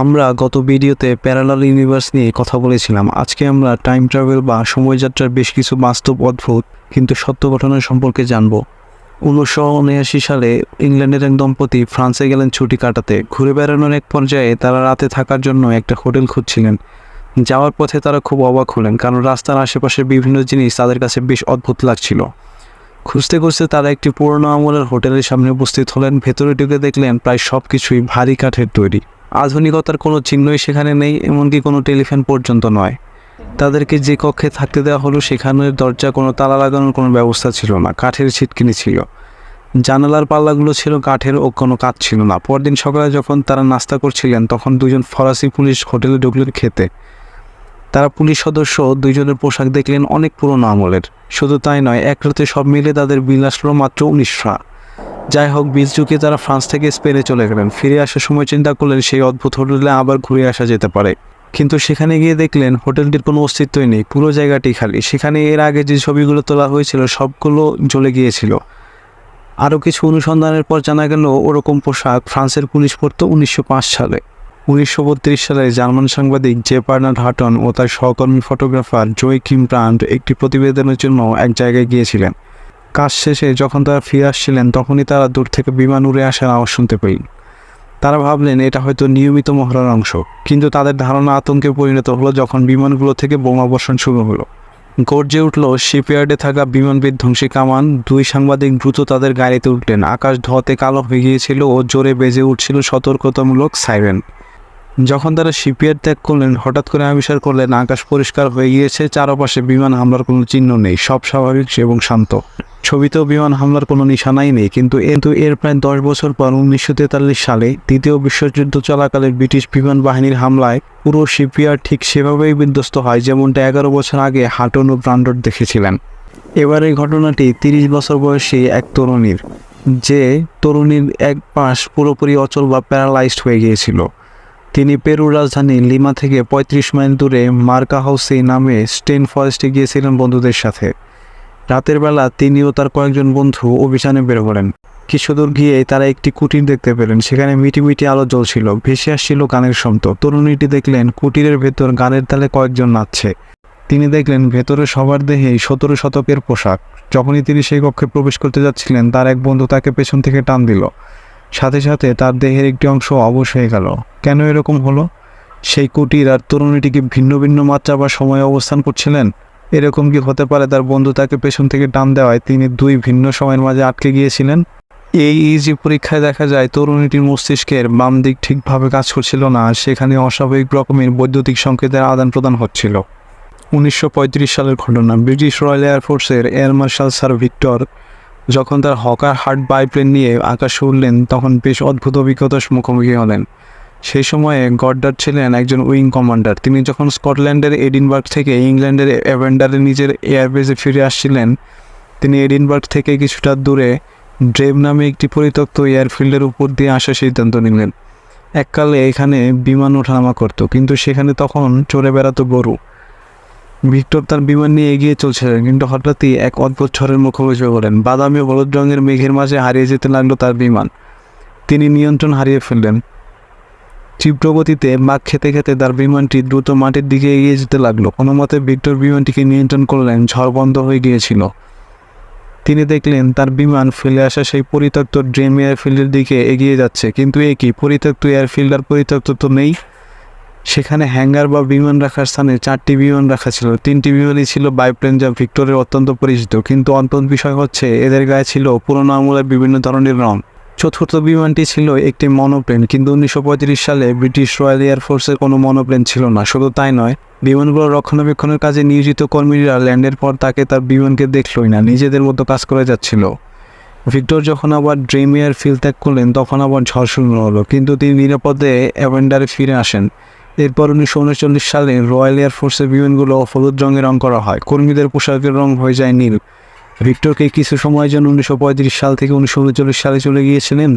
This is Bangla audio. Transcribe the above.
আমরা গত ভিডিওতে প্যারালাল ইউনিভার্স নিয়ে কথা বলেছিলাম। আজকে আমরা টাইম ট্রাভেল বা সময়যাত্রার বেশ কিছু বাস্তব অদ্ভুত কিন্তু সত্য ঘটনা সম্পর্কে জানব। উনিশশো উনআশি সালে ইংল্যান্ডের এক দম্পতি ফ্রান্সে গেলেন ছুটি কাটাতে। ঘুরে বেড়ানোর এক পর্যায়ে তারা রাতে থাকার জন্য একটা হোটেল খুঁজছিলেন। যাওয়ার পথে তারা খুব অবাক হলেন কারণ রাস্তার আশেপাশের বিভিন্ন জিনিস তাদের কাছে বেশ অদ্ভুত লাগছিল। খুঁজতে খুঁজতে তারা একটি পুরনো আমলের হোটেলের সামনে উপস্থিত হলেন। ভেতরে ঢুকে দেখলেন প্রায় সব কিছুই ভারী কাঠের তৈরি। আধুনিকতার কোনো চিহ্নই সেখানে নেই, এমনকি কোনো টেলিফোন পর্যন্ত নয়। তাদেরকে যে কক্ষে থাকতে দেওয়া হলো, সেখানের দরজা, কোনো তালা লাগানোর কোনো ব্যবস্থা ছিল না, কাঠের ছিটকিনি ছিল। জানালার পাল্লাগুলো ছিল কাঠের ও কোনো কাজ ছিল না। পরদিন সকালে যখন তারা নাস্তা করছিলেন, তখন দুজন ফরাসি পুলিশ হোটেলে ঢুকলেন খেতে। তারা পুলিশ সদস্য দুইজনের পোশাক দেখলেন অনেক পুরনো আমলের। শুধু তাই নয়, এক রাতে সব মিলে তাদের বিল মাত্র উনিশশো যাই হোক, বীজ যুগে তারা ফ্রান্স থেকে স্পেনে চলে গেলেন। ফিরে আসার সময় চিন্তা করলেন, সেই অদ্ভুত হোটেলে আবার ঘুরে আসা যেতে পারে। কিন্তু সেখানে গিয়ে দেখলেন, হোটেলটির কোনো অস্তিত্বই নেই, পুরো জায়গাটি খালি। সেখানে এর আগে যে ছবিগুলো তোলা হয়েছিল, সবগুলো জ্বলে গিয়েছিল। আরও কিছু অনুসন্ধানের পর জানা গেল, ওরকম পোশাক ফ্রান্সের পুলিশ পরত উনিশশো সালে। উনিশশো বত্রিশ সালে জার্মান সাংবাদিক জে পার্নার হাটন ও তার সহকর্মী ফটোগ্রাফার জয় কিম ব্রান্ড একটি প্রতিবেদনের জন্য এক জায়গায় গিয়েছিলেন। কাজ শেষে যখন তারা ফিরে আসছিলেন, তখনই তারা দূর থেকে বিমান উড়ে আসার আওয়াজ শুনতে পেলেন। তারা ভাবলেন, এটা হয়তো নিয়মিত মহড়ার অংশ। কিন্তু তাদের ধারণা আতঙ্কে পরিণত হলো যখন বিমানগুলো থেকে বোমা বর্ষণ শুরু হলো। গর্জে উঠল, শিপইয়ার্ডে থাকা বিমান বিধ্বংসী কামান। দুই সাংবাদিক দ্রুত তাদের গাড়িতে উঠলেন। আকাশ ধোয়াতে কালো হয়ে গিয়েছিল ও জোরে বেজে উঠছিল সতর্কতামূলক সাইরেন। যখন তারা শিপইয়ার্ড ত্যাগ করলেন, হঠাৎ করে আবিষ্কার করলেন, আকাশ পরিষ্কার হয়ে গিয়েছে, চারপাশে বিমান হামলার কোনো চিহ্ন নেই। সব স্বাভাবিক এবং শান্ত। ছবিতেও বিমান হামলার কোনো নিশানাই নেই, কিন্তু কিন্তু এর প্রায় দশ বছর পর উনিশশো তেতাল্লিশ সালে দ্বিতীয় বিশ্বযুদ্ধ চলাকালে ব্রিটিশ বিমান বাহিনীর হামলায় পুরো শিপইয়ার্ড ঠিক সেভাবেই বিধ্বস্ত হয়, যেমনটা এগারো বছর আগে হাটন ও ব্রান্ডট দেখেছিলেন। এবার এই ঘটনাটি তিরিশ বছর বয়সী এক তরুণীর, যে তরুণীর এক পাশ পুরোপুরি অচল বা প্যারালাইজড হয়ে গিয়েছিল। তিনি পেরুর রাজধানী লিমা থেকে পঁয়ত্রিশ মাইল দূরে মার্কা হাউসে নামে স্টেন ফরেস্টে গিয়েছিলেন বন্ধুদের সাথে। রাতের বেলা তিনি ও তার কয়েকজন বন্ধু অভিযানে বের হলেন। কিছু দূর গিয়ে তারা একটি কুটির দেখতে পেলেন, সেখানে মিটি মিটি আলো জ্বলছিল, ভেসে আসছিল গানের শব্দ। তরুণীটি দেখলেন কুটিরের ভেতর গানের তালে কয়েকজন নাচছে। তিনি দেখলেন ভেতরে সবার দেহেই সতেরো শতকের পোশাক। যখনই তিনি সেই কক্ষে প্রবেশ করতে যাচ্ছিলেন, তার এক বন্ধু তাকে পেছন থেকে টান দিল। সাথে সাথে তার দেহের একটি অংশ অবশ হয়ে গেল। কেন এরকম হলো? সেই কুটির আর তরুণীটিকে ভিন্ন ভিন্ন মাত্রা বা সময়ে অবস্থান করছিলেন? এরকম কি হতে পারে? তার বন্ধু তাকে পেছন থেকে টান দেওয়ায় তিনি দুই ভিন্ন সময়ের মাঝে আটকে গিয়েছিলেন। এই ইজি পরীক্ষায় দেখা যায়, তরুণীটির মস্তিষ্কের বাম দিক ঠিকভাবে কাজ করছিল না সেখানে অস্বাভাবিক রকমের বৈদ্যুতিক সংকেতের আদান প্রদান হচ্ছিল। উনিশশো পঁয়ত্রিশ সালের ঘটনা, ব্রিটিশ রয়্যাল এয়ারফোর্সের এয়ার মার্শাল স্যার ভিক্টর যখন তার হকার হার্ট বাইপ্লেন নিয়ে আকাশে উঠলেন তখন বেশ অদ্ভুত অভিজ্ঞতার মুখোমুখি হলেন। সেই সময়ে গড্ডার ছিলেন একজন উইং কমান্ডার। তিনি যখন স্কটল্যান্ডের এডিনবার্গ থেকে ইংল্যান্ডের অ্যাভেন্ডারে নিজের এয়ারবেজে ফিরে আসছিলেন, তিনি এডিনবার্গ থেকে কিছুটা দূরে ড্রেভ নামে একটি পরিত্যক্ত এয়ারফিল্ডের উপর দিয়ে আসার সিদ্ধান্ত নিলেন। এককালে এখানে বিমান ওঠানামা করত, কিন্তু সেখানে তখন চড়ে বেড়াতো গরু। ভিক্টর তার বিমান নিয়ে এগিয়ে চলছিলেন, কিন্তু হঠাৎই এক অদ্ভুত ঝড়ের মুখোমুখি হলেন। বাদামি হলুদ রঙের মেঘের মাঝে হারিয়ে যেতে লাগল তার বিমান। তিনি নিয়ন্ত্রণ হারিয়ে ফেললেন। তীব্র গতিতে মাগ খেতে খেতে তার বিমানটি দ্রুত মাটির দিকে এগিয়ে যেতে লাগল। কোনো মতে ভিক্টর বিমানটিকে নিয়ন্ত্রণ করলেন, ঝড় বন্ধ হয়ে গিয়েছিল। তিনি দেখলেন তার বিমান ফেলে আসা সেই পরিত্যক্ত ড্রেম এয়ারফিল্ডের দিকে এগিয়ে যাচ্ছে। কিন্তু এ কি? পরিত্যক্ত এয়ারফিল্ড আর পরিত্যক্ত তো নেই। সেখানে হ্যাঙ্গার বা বিমান রাখার স্থানে চারটি বিমান রাখা ছিল। তিনটি বিমানই ছিল বাইপ্লেন যা ভিক্টোরের অত্যন্ত পরিচিত। কিন্তু অন্তত বিষয় হচ্ছে, এদের গায়ে ছিল পুরোনো আমলের বিভিন্ন ধরনের রং। চতুর্থ বিমানটি ছিল একটি মনোপ্লেন কিন্তু উনিশশো সালে ব্রিটিশ রয়্যাল এয়ারফোর্সের কোনো মনোপ্লেন ছিল না, শুধু তাই নয়, বিমানগুলো রক্ষণাবেক্ষণের কাজে নিয়োজিত কর্মীরা ল্যান্ডের পর তাকে তার বিমানকে দেখলই না, নিজেদের মতো কাজ করে যাচ্ছিল। ভিক্টর যখন আবার ড্রিম এয়ার ফিল ত্যাগ করলেন, তখন আবার ঝড় শুরু হলো, কিন্তু তিনি নিরাপদে অ্যাভেন্ডারে ফিরে আসেন। এরপর উনিশশো উনচল্লিশ সালে রয়্যাল এয়ারফোর্সের বিমানগুলো হলুদ রঙে রং করা হয়, কর্মীদের পোশাকের রং হয়ে যায় নীল। ভিক্টরকে কিছু সময়ের জন্য উনিশশো সাল থেকে উনিশশো উনচল্লিশ সালে চলে গিয়েছিলেন।